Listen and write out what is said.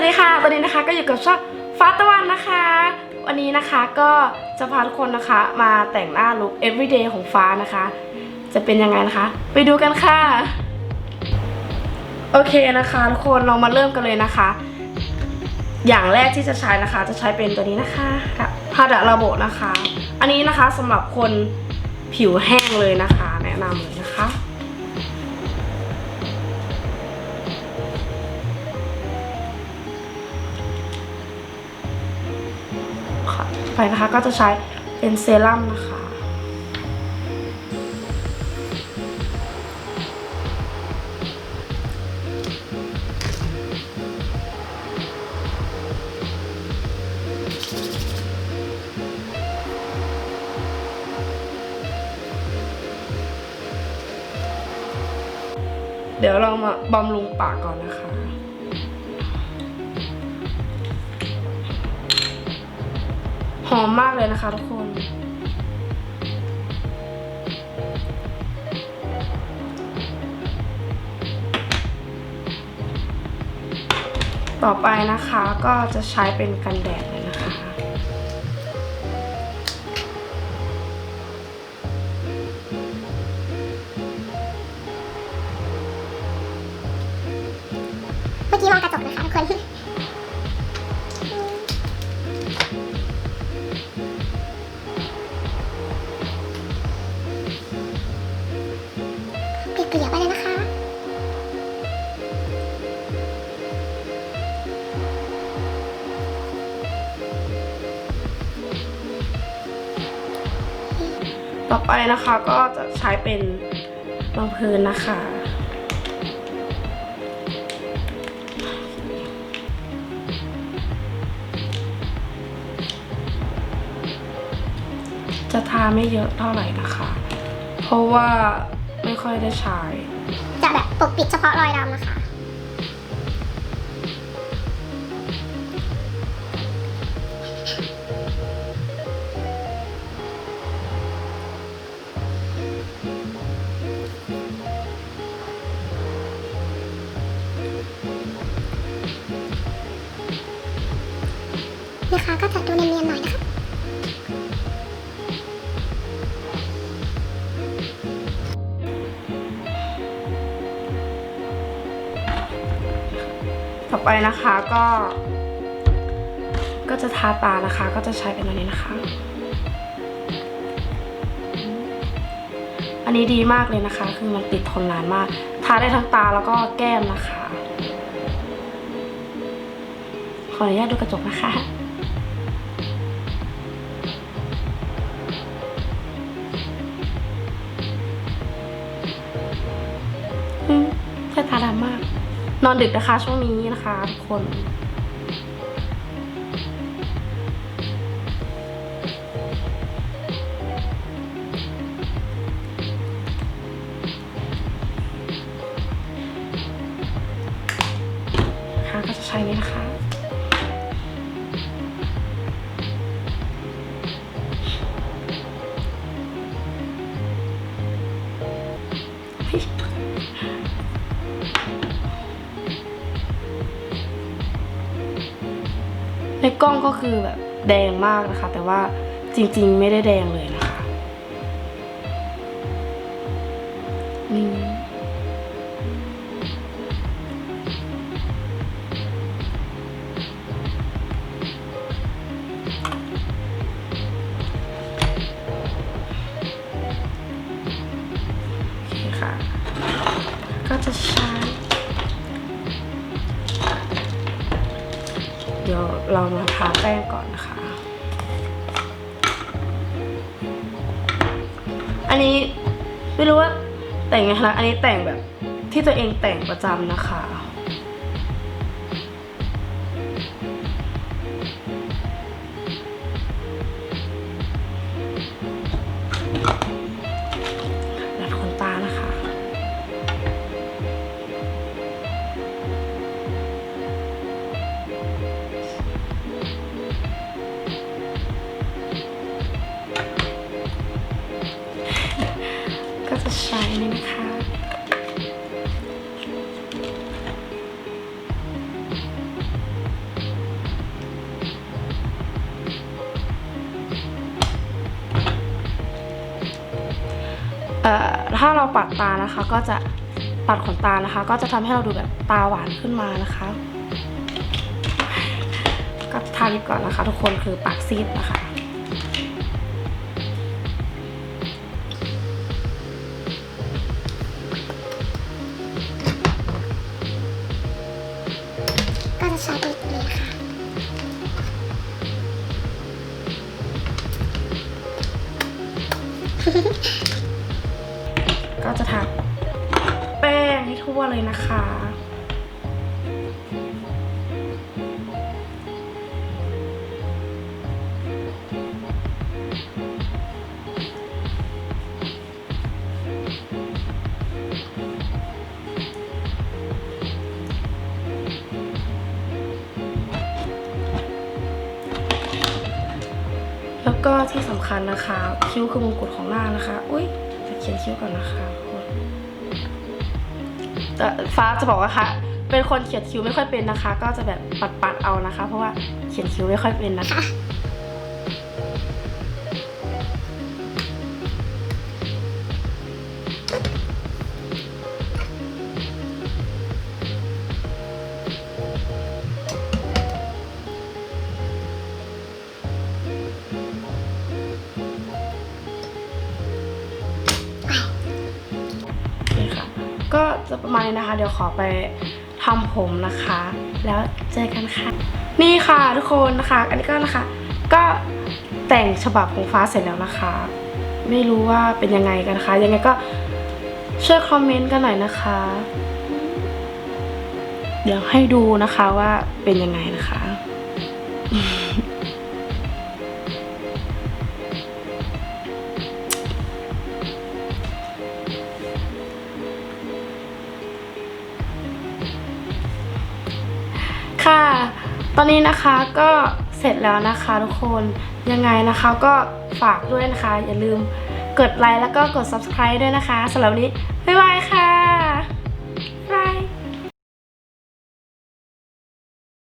วัสดีค่ะตอนนี้นะคะก็อยู่กับช่องฟ้าตะวันนะคะ วันนี้นะคะก็จะพาทุกคนนะคะมาแต่งหน้าลุค everyday ของฟ้านะคะ จะเป็นยังไงนะคะ ไปดูกันค่ะ โอเคนะคะทุกคนเรามาเริ่มกันเลยนะคะ อย่างแรกที่จะใช้นะคะ จะใช้เป็นตัวนี้นะคะกับพาดะระโบนะคะ อันนี้นะคะสำหรับคนผิวแห้งเลยนะคะ แนะนำเลย ไปนะคะ ก็จะใช้เป็นเซรั่มนะคะ เดี๋ยวเรามาบำรุงปากก่อนนะคะ หอมมากเลยนะคะทุกคน ต่อไปนะคะก็จะใช้เป็นกันแดดเลยนะคะ เมื่อกี้มองกระจกนะคะทุกคน ต่อไปนะคะก็จะใช้เป็นรองพื้นนะคะ จะทาไม่เยอะเท่าไหร่นะคะ เพราะว่าไม่ค่อยได้ใช้ จะแบบปกปิดเฉพาะรอยดำนะคะ ไปนะคะก็ ก็จะทาตานะคะ ก็จะใช้เป็นอันนี้นะคะ อันนี้ดีมากเลยนะคะ คือมันติดทนนานมาก ทาได้ทั้งตาแล้วก็แก้มนะคะ ขออนุญาตดูกระจกนะคะ อนดึกนะคะช่วงนี้นะคะทุกคน ในกล้องก็คือแบบแดงมากนะคะ แต่ว่าจริงๆไม่ได้แดงเลยนะคะนี่ เดี๋ยวเรามาทาแป้งก่อนนะคะ อันนี้ไม่รู้ว่าแต่งไงคะ อันนี้แต่งแบบที่ตัวเองแต่งประจำนะคะ ถ้าเราปัดตานะคะ ก็จะปัดขนตานะคะ ก็จะทำให้เราดูแบบตาหวานขึ้นมานะคะ ก็ทาลิปก่อนนะคะ ทุกคนคือปากซีดนะคะ ก็จะทาแป้งให้ทั่วเลยนะคะ แล้วก็ที่สำคัญนะคะ คิ้วคือมงกุฎของหน้านะคะ อุ้ย เขียนคิ้วก่อนนะคะทุกคนแต่ฟ้าจะบอกว่าคะเป็นคนเขียนคิ้วไม่ค่อยเป็นนะคะ ก็จะแบบปัดๆเอานะคะ เพราะว่าเขียนคิ้วไม่ค่อยเป็นนะคะ ก็จะประมาณนี้นะคะ เดี๋ยวขอไปทำผมนะคะ แล้วเจอกันค่ะ นี่ค่ะทุกคนนะคะ อันนี้ก็นะคะ ก็แต่งฉบับของฟ้าเสร็จแล้วนะคะ ไม่รู้ว่าเป็นยังไงกันนะคะ ยังไงก็ช่วยคอมเมนต์กันหน่อยนะคะ เดี๋ยวให้ดูนะคะว่าเป็นยังไงนะคะค่ะ อนนี้นะคะก็เสร็จแล้วนะคะทุกคนยังไงนะคะก็ฝากด้วยนะคะ อย่าลืมกดไลค์แล้วก็กด subscribe ด้วยนะคะสำหรับวันนี้ บ๊ายบายค่ะ